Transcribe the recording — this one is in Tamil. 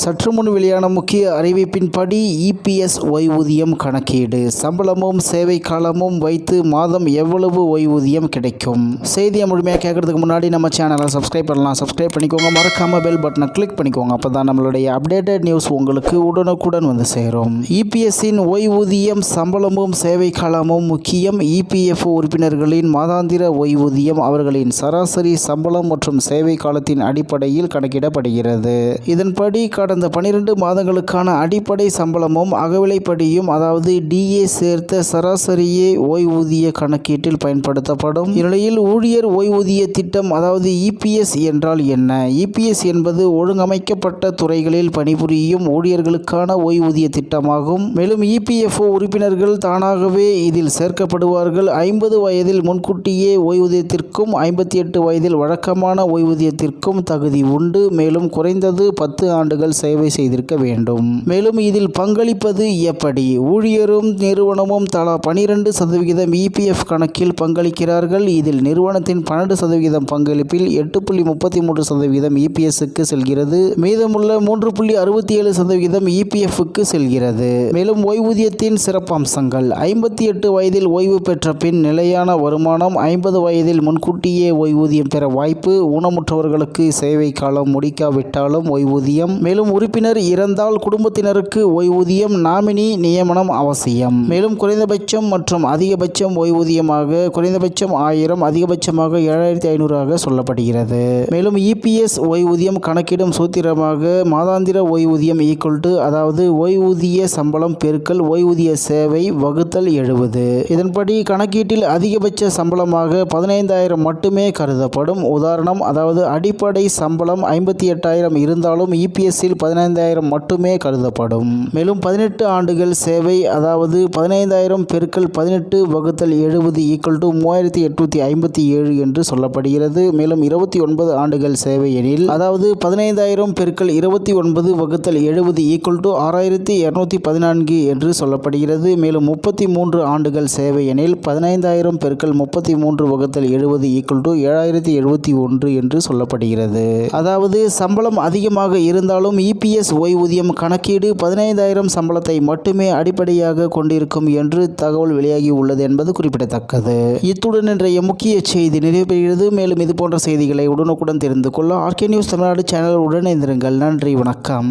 சற்று முன் வெளியான முக்கிய அறிவிப்பின்படி இபிஎஸ் ஓய்வூதியம் கணக்கீடு. சம்பளமும் சேவை காலமும் வைத்து மாதம் எவ்வளவு ஓய்வூதியம் கிடைக்கும்? செய்தியை முழுமையாக கேட்கறதுக்கு முன்னாடி நம்ம சேனலை சப்ஸ்கிரைப் பண்ணலாம். சப்ஸ்கிரைப் பண்ணிக்கோங்க. மறக்காம பெல் பட்டனை கிளிக் பண்ணிக்கோங்க. அப்போ தான் நம்மளுடைய அப்டேட்டட் நியூஸ் உங்களுக்கு உடனுக்குடன் வந்து சேரும். இபிஎஸ்ஸின் ஓய்வூதியம் சம்பளமும் சேவை காலமும் முக்கியம். இபிஎஃப்ஓ உறுப்பினர்களின் மாதாந்திர ஓய்வூதியம் அவர்களின் சராசரி சம்பளம் மற்றும் சேவை காலத்தின் அடிப்படையில் கணக்கிடப்படுகிறது. இதன்படி கடந்த கடந்த பனிரெண்டு மாதங்களுக்கான அடிப்படை சம்பளமும் அகவிலைப்படியும் அதாவது டிஏ சேர்த்த சராசரியே ஓய்வூதிய கணக்கீட்டில் பயன்படுத்தப்படும். இந்நிலையில் ஊழியர் ஓய்வூதிய திட்டம் அதாவது இபிஎஸ் என்றால் என்ன? இபிஎஸ் என்பது ஒழுங்கமைக்கப்பட்ட துறைகளில் பணிபுரியும் ஊழியர்களுக்கான ஓய்வூதிய திட்டமாகும். மேலும் இபிஎஃப்ஓ உறுப்பினர்கள் தானாகவே இதில் சேர்க்கப்படுவார்கள். ஐம்பது வயதில் முன்கூட்டியே ஓய்வூதியத்திற்கும் ஐம்பத்தி எட்டு வயதில் வழக்கமான ஓய்வூதியத்திற்கும் தகுதி உண்டு. மேலும் குறைந்தது பத்து ஆண்டுகள் சேவை செய்திருக்க வேண்டும். மேலும் இதில் பங்களிப்பது எப்படி? ஊழியரும் நிறுவனமும் தலா பனிரெண்டு சதவிகிதம் இபிஎஃப் கணக்கில் பங்களிக்கிறார்கள். இதில் நிறுவனத்தின் பன்னெண்டு சதவிகிதம் பங்களிப்பில் எட்டு புள்ளி முப்பத்தி மூன்று சதவிகிதம் இபிஎஸ்க்கு செல்கிறது. மீதமுள்ள மூன்று புள்ளி அறுபத்தி ஏழு சதவிகிதம் இபிஎஃப்க்கு செல்கிறது. மேலும் ஓய்வூதியத்தின் சிறப்பம்சங்கள். ஐம்பத்தி எட்டு வயதில் ஓய்வு பெற்ற பின் நிலையான வருமானம் ஐம்பது வயதில் முன்கூட்டியே ஓய்வூதியம் பெற வாய்ப்பு ஊனமுற்றவர்களுக்கு சேவை காலம் முடிக்காவிட்டாலும் ஓய்வூதியம். மேலும் உறுப்பினர் இறந்தால் குடும்பத்தினருக்கு ஓய்வூதியம் நாமினி நியமனம் அவசியம். மேலும் குறைந்தபட்சம் மற்றும் அதிகபட்சம் ஓய்வூதியமாக குறைந்தபட்சம் ஆயிரம் அதிகபட்சமாக ஏழாயிரத்தி ஐநூறாக சொல்லப்படுகிறது. மேலும் இபிஎஸ் ஓய்வூதியம் கணக்கிடும் சூத்திரமாக மாதாந்திர ஓய்வூதியம் ஈக்குவல் டு அதாவது ஓய்வூதிய சம்பளம் பெருக்கல் ஓய்வூதிய சேவை வகுத்தல் எழுபது. இதன்படி கணக்கீட்டில் அதிகபட்ச சம்பளமாக பதினைந்தாயிரம் மட்டுமே கருதப்படும். உதாரணம் அதாவது அடிப்படை சம்பளம் ஐம்பத்தி எட்டாயிரம் இருந்தாலும் இபிஎஸ்ஸில் பதினைந்தாயிரம் மட்டுமே கருதப்படும். மேலும் பதினெட்டு ஆண்டுகள் சேவை அதாவது பதினைந்தாயிரம் பெருக்கல் பதினெட்டு வகுத்தல் எழுபது ஈக்குவல் டு மூவாயிரத்தி எட்நூற்றி ஐம்பத்தி ஏழு என்று சொல்லப்படுகிறது. மேலும் இருபத்தி ஒன்பது ஆண்டுகள் சேவை எனில் அதாவது பதினைந்தாயிரம் பெருக்கல் இருபத்தி ஒன்பது வகுத்தல் எழுபது ஈக்குவல் டு ஆறாயிரத்தி இரநூத்தி பதினான்கு என்று சொல்லப்படுகிறது. மேலும் முப்பத்தி மூன்று ஆண்டுகள் சேவை எனில் பதினைந்தாயிரம் பெருக்கல் முப்பத்தி மூன்று வகுத்தல் எழுபது ஈக்குவல் டு ஏழாயிரத்தி எழுபத்தி ஒன்று என்று சொல்லப்படுகிறது. அதாவது சம்பளம் அதிகமாக இருந்தாலும் இபிஎஸ் ஓய்வூதியம் கணக்கீடு பதினைந்தாயிரம் சம்பளத்தை மட்டுமே அடிப்படையாக கொண்டிருக்கும் என்று தகவல் வெளியாகி உள்ளது என்பது குறிப்பிடத்தக்கது. இத்துடன் இன்றைய முக்கிய செய்தி நிறைவேறுகிறது மேலும் இது போன்ற செய்திகளை உடனுக்குடன் தெரிந்து கொள்ள ஆர்கே நியூஸ் தமிழ்நாடு சேனல் உடனே இருந்திருங்கள் நன்றி வணக்கம்.